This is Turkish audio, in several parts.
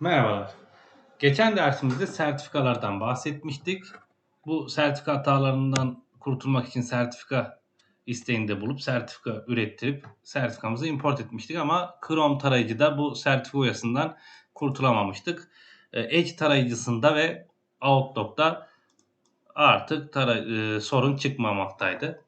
Merhabalar. Geçen dersimizde sertifikalardan bahsetmiştik. Bu sertifika hatalarından kurtulmak için sertifika isteğinde bulup sertifika ürettirip sertifikamızı import etmiştik ama Chrome tarayıcıda bu sertifika uyarısından kurtulamamıştık. Ee, Edge tarayıcısında ve Outlook'ta artık tara- e, sorun çıkmamaktaydı.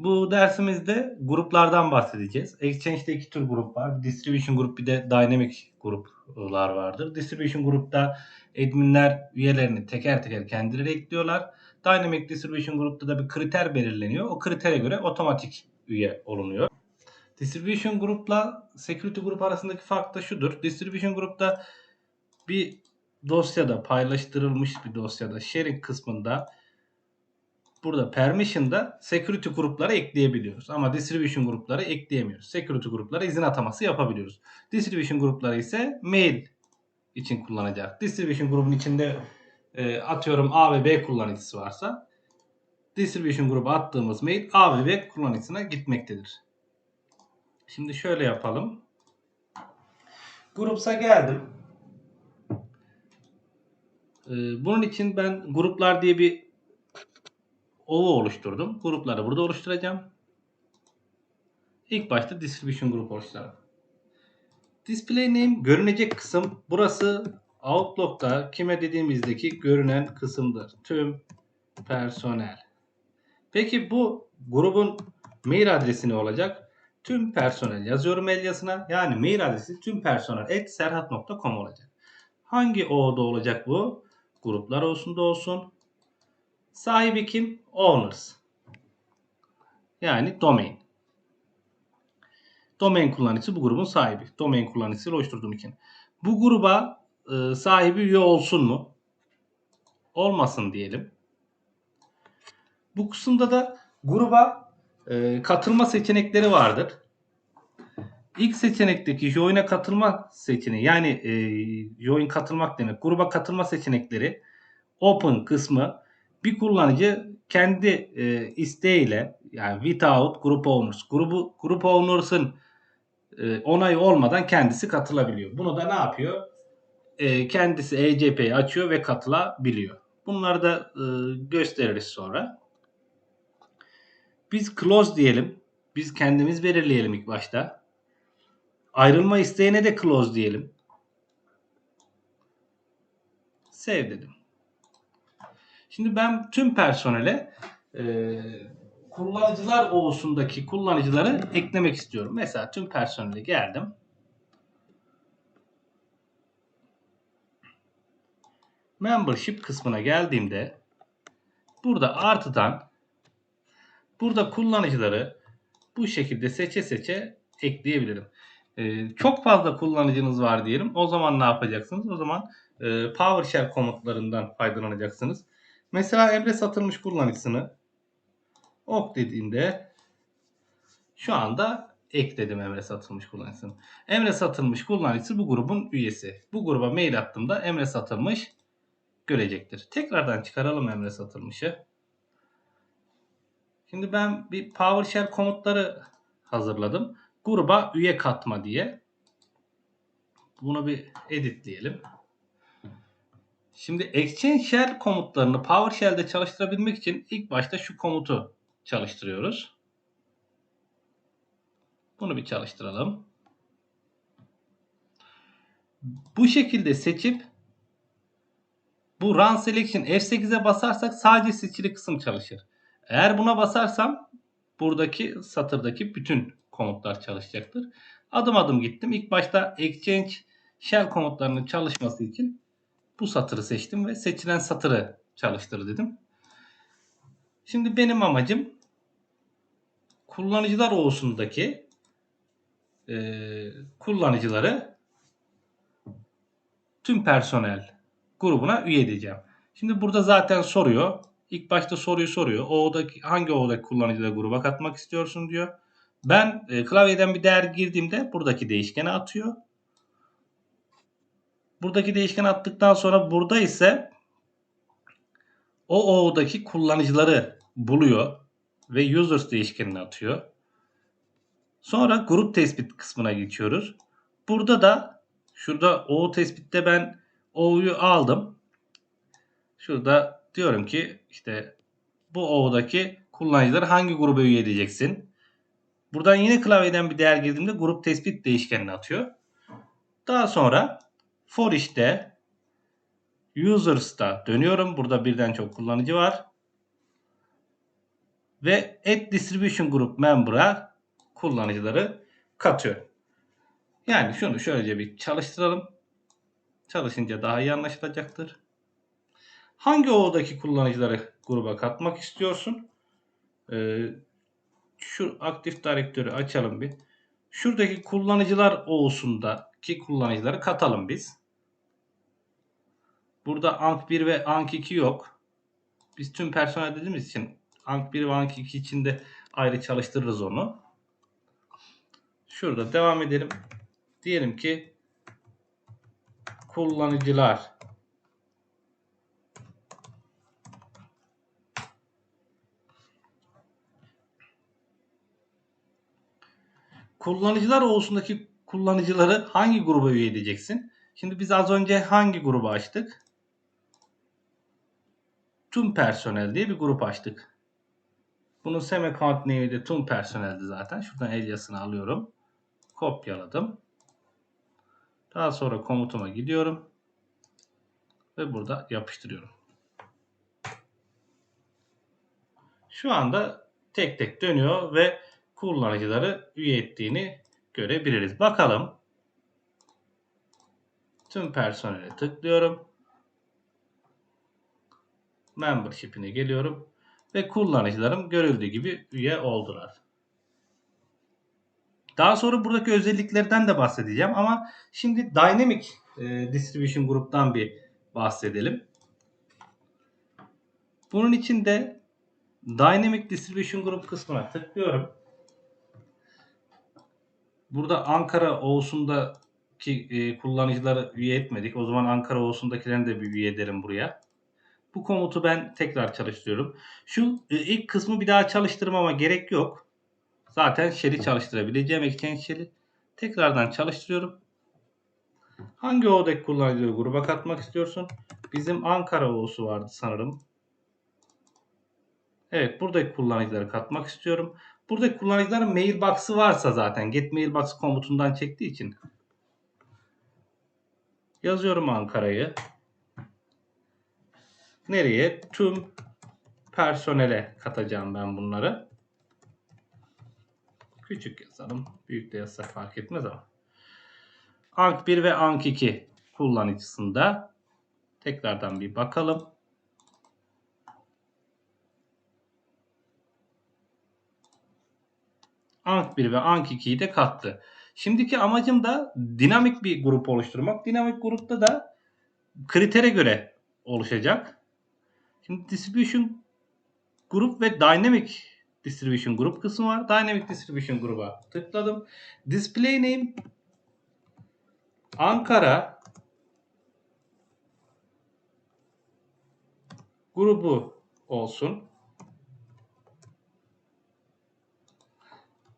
Bu dersimizde gruplardan bahsedeceğiz. Exchange'de iki tür grup var. Distribution grup bir de dynamic gruplar vardır. Distribution grupta adminler üyelerini teker teker kendileri ekliyorlar. Dynamic Distribution grupta da bir kriter belirleniyor. O kritere göre otomatik üye olunuyor. Distribution grupla security grup arasındaki fark da şudur. Distribution grupta bir dosyada paylaştırılmış bir dosyada sharing kısmında burada permission'da security grupları ekleyebiliyoruz. Ama distribution grupları ekleyemiyoruz. Security gruplara izin ataması yapabiliyoruz. Distribution grupları ise mail için kullanacak. Distribution grubun içinde e, atıyorum A ve B kullanıcısı varsa distribution grubu attığımız mail A ve B kullanıcısına gitmektedir. Şimdi şöyle yapalım. Grupsa geldim. Ee, bunun için ben gruplar diye bir ova oluşturdum. Grupları burada oluşturacağım. İlk başta distribution grup oluşturalım. Display name görünecek kısım burası Outlook'ta kime dediğimizdeki görünen kısımdır. Tüm personel. Peki bu grubun mail adresi ne olacak? Tüm personel yazıyorum el yazısına. Yani mail adresi tüm personel serhat.com olacak. Hangi O'da olacak bu? Gruplar olsun da olsun. Sahibi kim? Owners. Yani domain. Domain kullanıcısı bu grubun sahibi. Domain kullanıcısı oluşturduğum için. Bu gruba e, sahibi üye olsun mu? Olmasın diyelim. Bu kısımda da gruba e, katılma seçenekleri vardır. İlk seçenekteki join'e katılma seçeneği yani e, join katılmak demek. Gruba katılma seçenekleri open kısmı bir kullanıcı kendi e, isteğiyle yani without group owners grubu group owners'ın e, onayı olmadan kendisi katılabiliyor. Bunu da ne yapıyor? E, kendisi ECP'yi açıyor ve katılabiliyor. Bunları da e, gösteririz sonra. Biz close diyelim. Biz kendimiz belirleyelim ilk başta. Ayrılma isteğine de close diyelim. Save dedim. Şimdi ben tüm personele e, kullanıcılar oğusundaki kullanıcıları eklemek istiyorum. Mesela tüm personele geldim. Membership kısmına geldiğimde burada artıdan burada kullanıcıları bu şekilde seçe seçe ekleyebilirim. Ee, çok fazla kullanıcınız var diyelim. O zaman ne yapacaksınız? O zaman e, PowerShell komutlarından faydalanacaksınız. Mesela Emre satılmış kullanıcısını ok dediğimde şu anda ekledim Emre satılmış kullanıcısını. Emre satılmış kullanıcısı bu grubun üyesi. Bu gruba mail attığımda Emre satılmış görecektir. Tekrardan çıkaralım Emre satılmışı. Şimdi ben bir PowerShell komutları hazırladım. Gruba üye katma diye. Bunu bir editleyelim. Şimdi Exchange Shell komutlarını PowerShell'de çalıştırabilmek için ilk başta şu komutu çalıştırıyoruz. Bunu bir çalıştıralım. Bu şekilde seçip bu Run Selection F8'e basarsak sadece seçili kısım çalışır. Eğer buna basarsam buradaki satırdaki bütün komutlar çalışacaktır. Adım adım gittim. İlk başta Exchange Shell komutlarının çalışması için bu satırı seçtim ve seçilen satırı çalıştır dedim. Şimdi benim amacım kullanıcılar olsundaki e, kullanıcıları tüm personel grubuna üye edeceğim. Şimdi burada zaten soruyor. İlk başta soruyu soruyor. Odaki, hangi odaki kullanıcıları gruba katmak istiyorsun diyor. Ben e, klavyeden bir değer girdiğimde buradaki değişkene atıyor. Buradaki değişken attıktan sonra burada ise o OO'daki kullanıcıları buluyor ve users değişkenini atıyor. Sonra grup tespit kısmına geçiyoruz. Burada da Şurada O tespitte ben O'yu aldım. Şurada diyorum ki işte bu O'daki kullanıcıları hangi gruba üye edeceksin? Buradan yine klavyeden bir değer girdiğimde grup tespit değişkenini atıyor. Daha sonra for işte users'ta dönüyorum. Burada birden çok kullanıcı var. Ve add distribution group member'a kullanıcıları katıyor. Yani şunu şöylece bir çalıştıralım. Çalışınca daha iyi anlaşılacaktır. Hangi O'daki kullanıcıları gruba katmak istiyorsun? Ee, şu aktif direktörü açalım bir. Şuradaki kullanıcılar O'sundaki kullanıcıları katalım biz. Burada Ank1 ve Ank2 yok. Biz tüm personel dediğimiz için Ank1 ve Ank2 için de ayrı çalıştırırız onu. Şurada devam edelim. Diyelim ki kullanıcılar Kullanıcılar olsundaki kullanıcıları hangi gruba üye edeceksin? Şimdi biz az önce hangi grubu açtık? Tüm personel diye bir grup açtık. Bunun sem account name'i de tüm personeldi zaten. Şuradan Elias'ını alıyorum. Kopyaladım. Daha sonra komutuma gidiyorum. Ve burada yapıştırıyorum. Şu anda tek tek dönüyor ve kullanıcıları üye ettiğini görebiliriz. Bakalım. Tüm personele tıklıyorum. Membership'ine geliyorum. Ve kullanıcılarım görüldüğü gibi üye oldular. Daha sonra buradaki özelliklerden de bahsedeceğim ama şimdi Dynamic e, Distribution Group'tan bir bahsedelim. Bunun için de Dynamic Distribution Group kısmına tıklıyorum. Burada Ankara Oğuz'undaki e, kullanıcıları üye etmedik. O zaman Ankara Oğuz'undakilerini de bir üye edelim buraya. Bu komutu ben tekrar çalıştırıyorum. Şu e, ilk kısmı bir daha çalıştırmama gerek yok. Zaten shell'i çalıştırabileceğim Exchange shell'i. Tekrardan çalıştırıyorum. Hangi ODEC kullanıcıları gruba katmak istiyorsun? Bizim Ankara Oğuz'u vardı sanırım. Evet buradaki kullanıcıları katmak istiyorum. Buradaki kullanıcıların mailbox'ı varsa zaten get mailbox komutundan çektiği için yazıyorum Ankara'yı. Nereye? Tüm personele katacağım ben bunları. Küçük yazalım. Büyük de yazsak fark etmez ama. Ank 1 ve Ank 2 kullanıcısında tekrardan bir bakalım. Ank 1 ve Ank 2'yi de kattı. Şimdiki amacım da dinamik bir grup oluşturmak. Dinamik grupta da kritere göre oluşacak. Şimdi distribution grup ve dynamic distribution grup kısmı var. Dynamic distribution gruba tıkladım. Display name Ankara grubu olsun.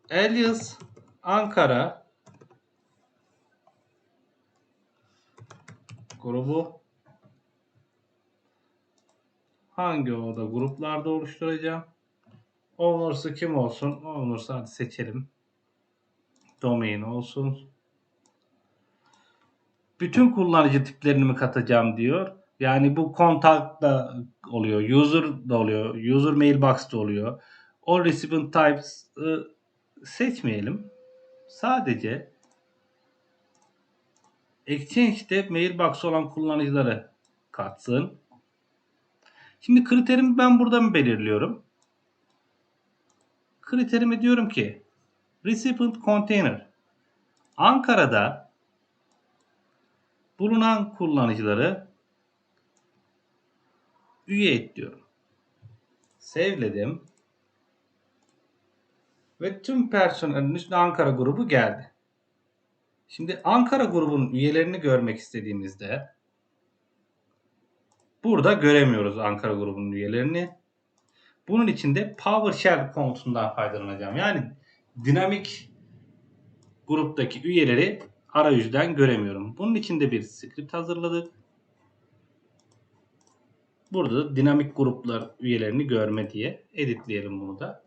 Elias Ankara grubu hangi oda gruplarda oluşturacağım? Owner'sı kim olsun? Owner'sı hadi seçelim. Domain olsun. Bütün kullanıcı tiplerini mi katacağım diyor. Yani bu kontak da oluyor. User da oluyor. User mailbox da oluyor. All recipient types seçmeyelim. Sadece Exchange'de mailbox olan kullanıcıları katsın. Şimdi kriterimi ben burada mı belirliyorum? Kriterimi diyorum ki recipient container Ankara'da bulunan kullanıcıları üye et diyorum. Sevledim. Ve tüm personelin üstüne Ankara grubu geldi. Şimdi Ankara grubunun üyelerini görmek istediğimizde burada göremiyoruz Ankara grubunun üyelerini. Bunun için de PowerShell komutundan faydalanacağım. Yani dinamik gruptaki üyeleri arayüzden göremiyorum. Bunun için de bir script hazırladık. Burada da dinamik gruplar üyelerini görme diye editleyelim bunu da.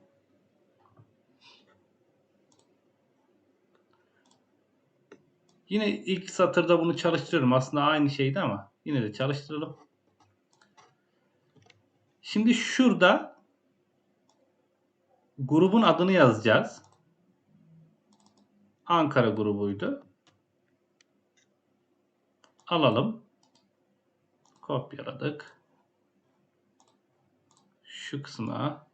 Yine ilk satırda bunu çalıştırıyorum. Aslında aynı şeydi ama yine de çalıştıralım. Şimdi şurada grubun adını yazacağız. Ankara grubuydu. Alalım. Kopyaladık. Şu kısma.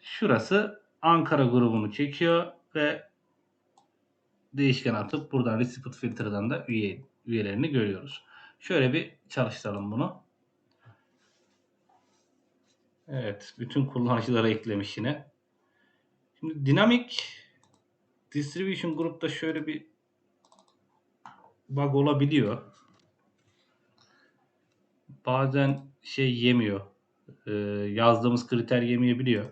Şurası Ankara grubunu çekiyor ve değişken atıp buradan recipient filtreden de üye, üyelerini görüyoruz. Şöyle bir çalıştıralım bunu. Evet, bütün kullanıcılara eklemiş yine. Şimdi dinamik distribution grupta şöyle bir bug olabiliyor. Bazen şey yemiyor. Ee, yazdığımız kriter yemeyebiliyor.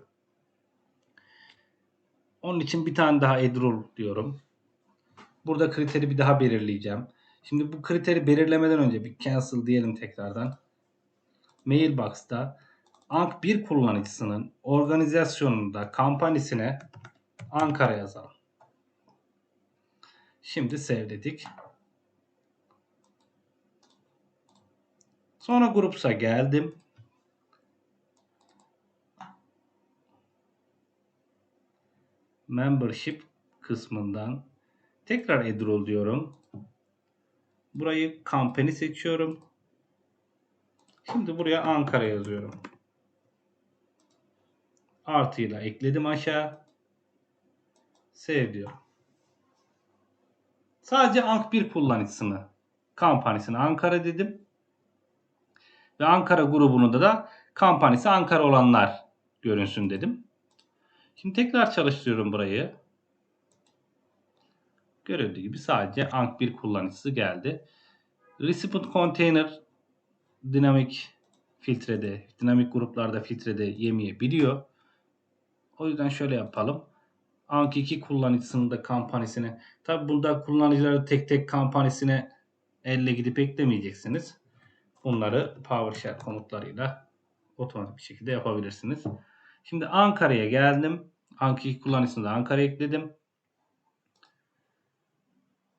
Onun için bir tane daha add rule diyorum. Burada kriteri bir daha belirleyeceğim. Şimdi bu kriteri belirlemeden önce bir cancel diyelim tekrardan. Mailbox'ta Ank 1 kullanıcısının organizasyonunda kampanyasine Ankara yazalım. Şimdi save dedik. Sonra Groups'a geldim. Membership kısmından tekrar Edrol diyorum. Burayı Company seçiyorum. Şimdi buraya Ankara yazıyorum. Artıyla ekledim aşağı. Save diyorum. Sadece Ank 1 kullanıcısını kampanyasını Ankara dedim. Ve Ankara grubunu da da kampanyası Ankara olanlar görünsün dedim. Şimdi tekrar çalıştırıyorum burayı. Görüldüğü gibi sadece Ank 1 kullanıcısı geldi. Recipient Container dinamik filtrede, dinamik gruplarda filtrede yemeyebiliyor. O yüzden şöyle yapalım. Ank 2 kullanıcısının da kampanyasını tabi bunda kullanıcıları tek tek kampanyasını elle gidip eklemeyeceksiniz. Bunları PowerShell komutlarıyla otomatik bir şekilde yapabilirsiniz. Şimdi Ankara'ya geldim. Ank 2 kullanıcısını da Ankara ekledim.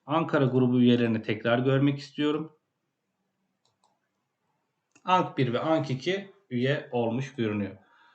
Ankara grubu üyelerini tekrar görmek istiyorum. Ank 1 ve Ank 2 üye olmuş görünüyor.